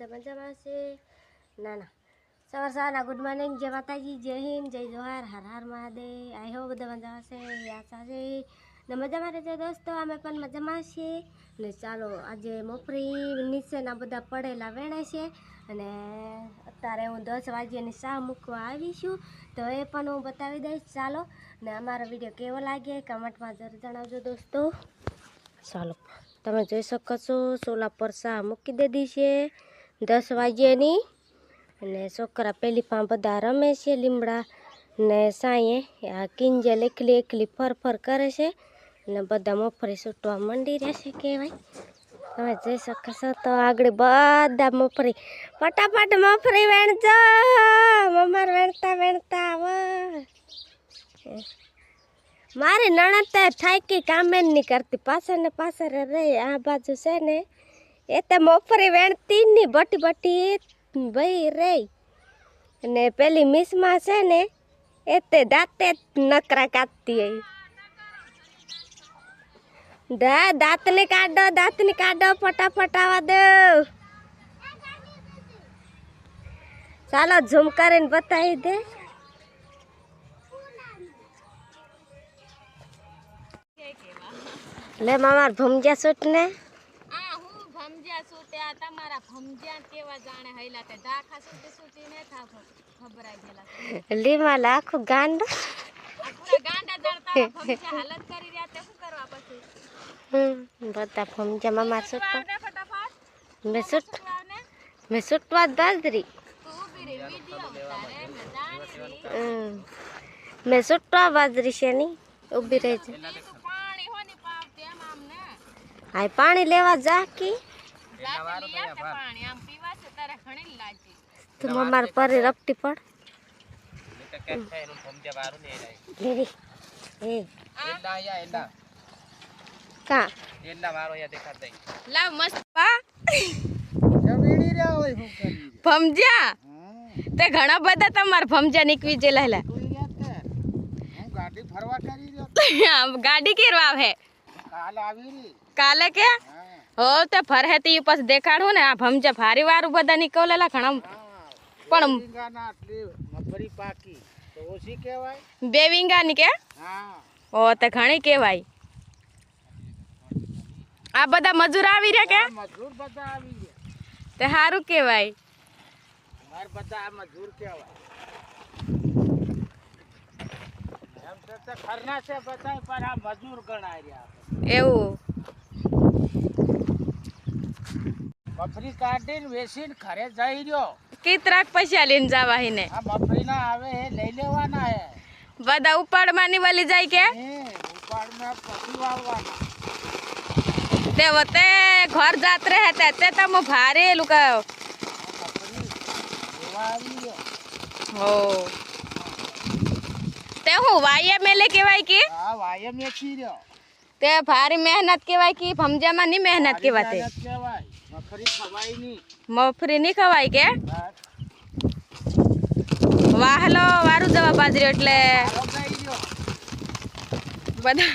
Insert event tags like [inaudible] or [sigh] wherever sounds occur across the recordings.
બધા મજામાં ના ના. સવાર સવારના ગુડ મોર્નિંગ જય માતાજી, જય હિન્દ, જય જોહાર. હર હર મહાદેવ. આઈ હો બધા મજામાં છે, આશા છે. ને મજામાં રહેજો દોસ્તો. અમે પણ મજામાં છીએ. ને ચાલો, આજે મફરી નીચેના બધા પડેલા વેણા છે. અને અત્યારે હું દસ વાગ્યાની શાહ મૂકવા આવી છું. તો એ પણ હું બતાવી દઈશ. ચાલો, ને અમારો વીડિયો કેવો લાગે કમેન્ટમાં જરૂર જણાવજો દોસ્તો. ચાલો, તમે જોઈ શકો છો સોલા પર શાહ મૂકી દીધી છે. દસ વાગ્યાની અને છોકરા પેલી પા બધા રમે છે લીમડા ને સાંયે. આ કિંજલ એકલી એકલી ફર ફર કરે છે અને બધા મફરી છૂટવા મંડી રહેશે કહેવાય. તમે જઈ શકશો તો આગળ બધા મફરી. ફટાફટ મફરી વેણજો. મમર વેણતા વેણતા આવ. મારી થાય થાકી કામે નહીં કરતી. પાછળ ને પાછળ રે આ બાજુ છે ને એ મોફરી વેણતી નહીં બટી બટી ભાઈ રે અને પેલી મિસમાં છે ને એતે દાંતે નકરા કાપતી હોય દા, દાંતને કાઢો દાંતને કાઢો, ફટાફટ આવા દો. ચાલો ઝૂમ કરીને બતાવી દે. લે મામાર ભમજા સૂટ ને આ હું ભમજ્યા છું ત્યાં તમારા ભમજ્યા કેવા જાણે હૈલા તે દાખા સુધી સૂચી ને થા ખબરાઈ ગયેલા લીમાં આખું ગાંડ આ પૂરા ગાંડા જાણ તારા ભમજ્યા હાલત કરી રહ્યા તે શું કરવા પછી હમ બધા ભમજા મામાર સૂટ આવને ફટાફટ મેં સૂટ આવને મેં સૂટવા જ બાજરી તું ઊભી રહી વિડિયો ઉતારે મેં જાણી રહી હમ. મેં સૂટવા બાજરી છે ની ઊભી રહી છે ઈ તું પાણી હોની પાવતી એમ આમ ને આ પાણી લેવા જા કી લાગે લઈ આવ તે પાણી આમ પીવા છે તારે ઘણી લાજી તું મમાર પર રપટી પડ. લેરી એ. કા? લાવ મસ્ત પા. ભમજ્યા તે ઘણા બધા તમાર ભમજા નીકળી જેલા ગાડી ફરવા કરી [laughs] ગાડી કેરવા આવે? કાલ આવી કાલે કે? હો. તે ફરહે તી પછી દેખાડું ને આ ભમજા ભારી વારું બધા નીકળેલા ઘણા. પણ મગફળી પાકી. તો ઓછી કહેવાય? બે વિંગાની કે? હા. ઓ તે ઘણી કહેવાય. આ બધા મજૂર આવી રહ્યા કે? મજૂર બધા આવી ગયા તે સારું કહેવાય. માર બધા આ મજૂર કહેવાય. એમ તો ખરના છે બધા પણ આ મજૂર ગણાય રહ્યા. એવું. મફરી કાઢીને વેચીને ઘરે જઈ રહ્યો. કિતરાક પૈસા લઈને જવા હિને આ મફરી ના આવે એ લઈ લેવાના હે. બધા ઉપાડવાની વલી જાય કે? એ ઉપાડમાં પછી વાવવાના. તે વતે ઘર જાત રહે તે તે તમે ભારે લુક આ મફરી જોવા આવી રહ્યો હો. તે હું વાયા મેલે કહેવાય કે? આ વાયમ વેચી રહ્યો. તે ભારી મહેનત કહેવાય કે ભમજામાં ની મહેનત કહેવાય તે મહેનત કહેવાય. મફરી નહીં ખવાય કે. વાહલો વારું જવા બાજરી એટલે. બધા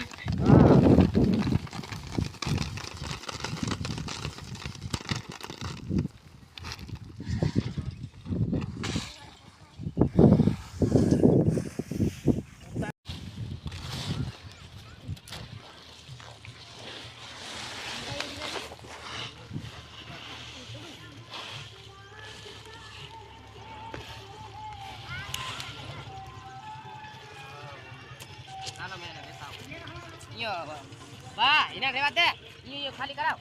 વાહ એના રેવા દે. ઈ ખાલી કરાવ.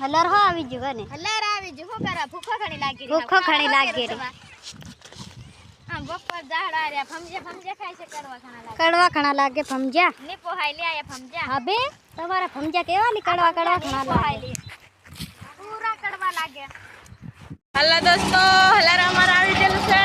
હલર હો આવી ગયો ને. હલાર આવી જો શું કરા ભૂખો ઘણી લાગી ભૂખો ઘણી લાગી કરે આમ બપોર ઝાડા રે ફમજે ફમજે ખાય છે કડવા ઘણા લાગે. કડવા ઘણા લાગે ફમજા ને પોહાઈ લે આયા ફમજા હવે તમારા ફમજા કેવા ની કડવા કડવા ઘણા પોહાઈ લાગે. પૂરા કડવા લાગે. હલો દોસ્તો હલાર અમારે આવી ગયેલું છે.